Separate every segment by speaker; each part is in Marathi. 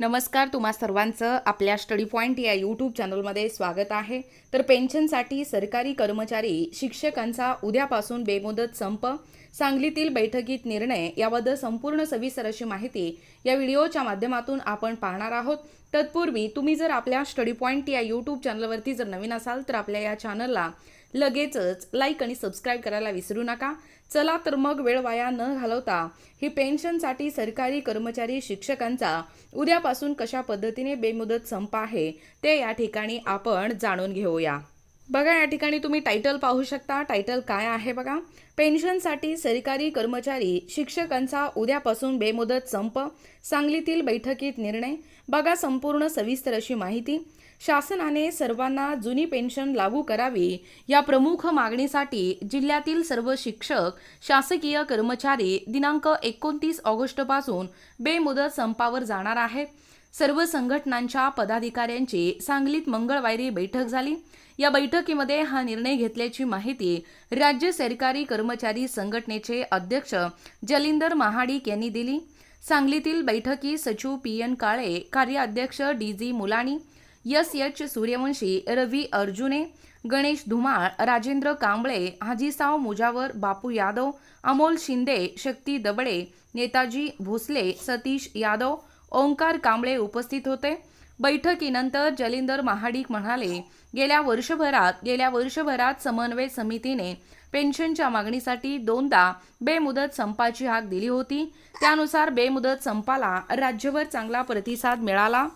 Speaker 1: नमस्कार तुम्हा सर्वांचं आपल्या स्टडी पॉईंट या यूट्यूब चॅनलमध्ये स्वागत आहे. तर पेन्शनसाठी सरकारी कर्मचारी शिक्षकांचा उद्यापासून बेमुदत संप सांगलीतील बैठकीत निर्णय याबद्दल संपूर्ण सविस्तर अशी माहिती या व्हिडिओच्या माध्यमातून आपण पाहणार आहोत. तत्पूर्वी तुम्ही जर आपल्या स्टडी पॉईंट या यूट्यूब चॅनलवरती जर नवीन असाल तर आपल्या या चॅनलला लगेचच लाईक आणि सबस्क्राईब करायला विसरू नका. चला तर मग वेळ वाया न घालवता ही पेन्शनसाठी सरकारी कर्मचारी शिक्षकांचा उद्यापासून कशा पद्धतीने बेमुदत संप आहे ते या ठिकाणी आपण जाणून घेऊया. बघा या ठिकाणी तुम्ही टायटल पाहू शकता. टायटल काय आहे बघा? पेन्शनसाठी सरकारी कर्मचारी शिक्षकांचा उद्यापासून बेमुदत संप सांगलीतील बैठकीत निर्णय. बघा संपूर्ण सविस्तर अशी माहिती. शासनाने सर्वांना जुनी पेन्शन लागू करावी या प्रमुख मागणीसाठी जिल्ह्यातील सर्व शिक्षक शासकीय कर्मचारी दिनांक एकोणतीस ऑगस्टपासून बेमुदत संपावर जाणार आहेत. सर्व संघटनांच्या पदाधिकाऱ्यांची सांगलीत मंगळवारी बैठक झाली. या बैठकीमध्ये हा निर्णय घेतल्याची माहिती राज्य सरकारी कर्मचारी संघटनेचे अध्यक्ष जलिंदर महाडिक यांनी दिली. सांगलीतील बैठकी सचिव पी एन काळे कार्याध्यक्ष D G Mulani S H Suryavanshi Ravi Arjune Ganesh Dhumal Rajendra Kamble Hajisav Mujawar Bapu Yadav Amol Shinde Shakti Dabade Netaji Bhosale Satish Yadav Omkar Kamble उपस्थित होते. बैठकीनंतर जलिंदर महाडिक म्हणाले गेल्या वर्षभरात गेल्या वर्षभरात समन्वय समितीने पेन्शनच्या मागणीसाठी दोनदा बेमुदत संपाची हाक दिली होती. त्यानुसार बेमुदत संपाला राज्यभर चांगला प्रतिसाद मिळाला.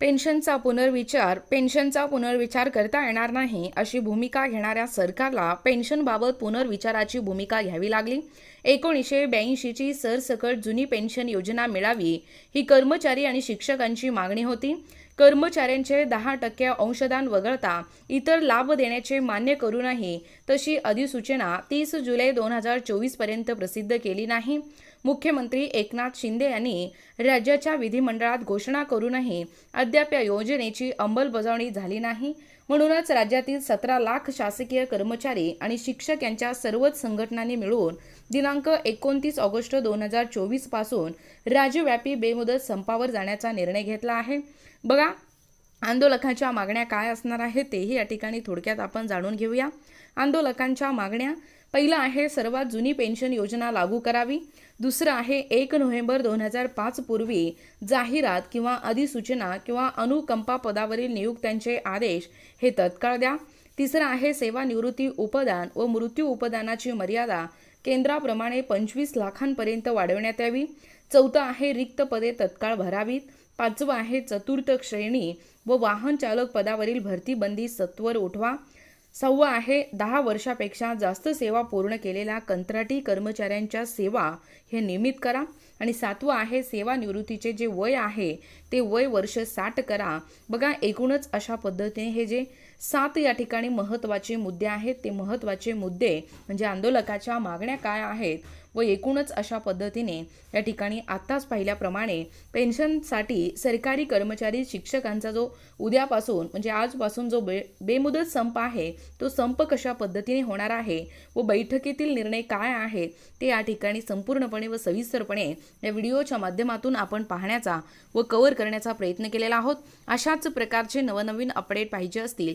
Speaker 1: पेन्शनचा पुनर्विचार पेन्शनचा पुनर्विचार करता येणार नाही अशी भूमिका घेणाऱ्या सरकारला पेन्शनबाबत पुनर्विचाराची भूमिका घ्यावी लागली. एकोणीसशे ब्याऐंशीची सरसकट जुनी पेन्शन योजना मिळावी ही कर्मचारी आणि शिक्षकांची मागणी होती. कर्मचाऱ्यांचे दहा टक्के अंशदान वगळता इतर लाभ देण्याचे मान्य करूनही तशी अधिसूचना तीस जुलै दोन हजार चोवीसपर्यंत प्रसिद्ध केली नाही. मुख्यमंत्री एकनाथ शिंदे यांनी राज्याच्या विधिमंडळात घोषणा करूनही अद्याप या योजनेची अंमलबजावणी झाली नाही. म्हणूनच राज्यातील सतरा लाख शासकीय कर्मचारी आणि शिक्षक यांच्या सर्वच संघटनांनी मिळून दिनांक एकोणतीस ऑगस्ट दोन हजार चोवीसपासून राज्यव्यापी बेमुदत संपावर जाण्याचा निर्णय घेतला आहे. बघा आंदोलकांच्या मागण्या काय असणार आहेत तेही या ठिकाणी थोडक्यात आपण जाणून घेऊया. आंदोलकांच्या मागण्या. पहिलं आहे सर्वात जुनी पेन्शन योजना लागू करावी. दुसरं आहे एक नोव्हेंबर दोन हजार पाच पूर्वी जाहिरात किंवा अधिसूचना किंवा अनुकंपा पदावरील नियुक्त्यांचे आदेश हे तत्काळ द्या. तिसरं आहे सेवानिवृत्ती उपदान व मृत्यू उपदानाची मर्यादा केंद्राप्रमाणे पंचवीस लाखांपर्यंत वाढवण्यात यावी. चौथं आहे रिक्त पदे तत्काळ भरावीत. पाचवं आहे चतुर्थ श्रेणी व वाहन चालक पदावरील भरती बंदी सत्वर उठवा. सहावं आहे दहा वर्षापेक्षा जास्त सेवा पूर्ण केलेल्या कंत्राटी कर्मचाऱ्यांच्या सेवा हे नियमित करा. आणि सातवं आहे सेवानिवृत्तीचे जे वय आहे ते वय वर्ष साठ करा. बघा एकूणच अशा पद्धतीने हे जे सात या ठिकाणी महत्त्वाचे मुद्दे आहेत. ते महत्त्वाचे मुद्दे म्हणजे आंदोलकाच्या मागण्या काय आहेत व एकूणच अशा पद्धतीने या ठिकाणी आत्ताच पाहिल्याप्रमाणे पेन्शनसाठी सरकारी कर्मचारी शिक्षकांचा जो उद्यापासून म्हणजे आजपासून जो बे बेमुदत संप आहे तो संप कशा पद्धतीने होणार आहे व बैठकीतील निर्णय काय आहेत ते या ठिकाणी संपूर्णपणे व सविस्तरपणे या व्हिडिओच्या माध्यमातून आपण पाहण्याचा व कवर करण्याचा प्रयत्न केलेला आहोत. अशाच प्रकारचे नवनवीन अपडेट पाहिजे असतील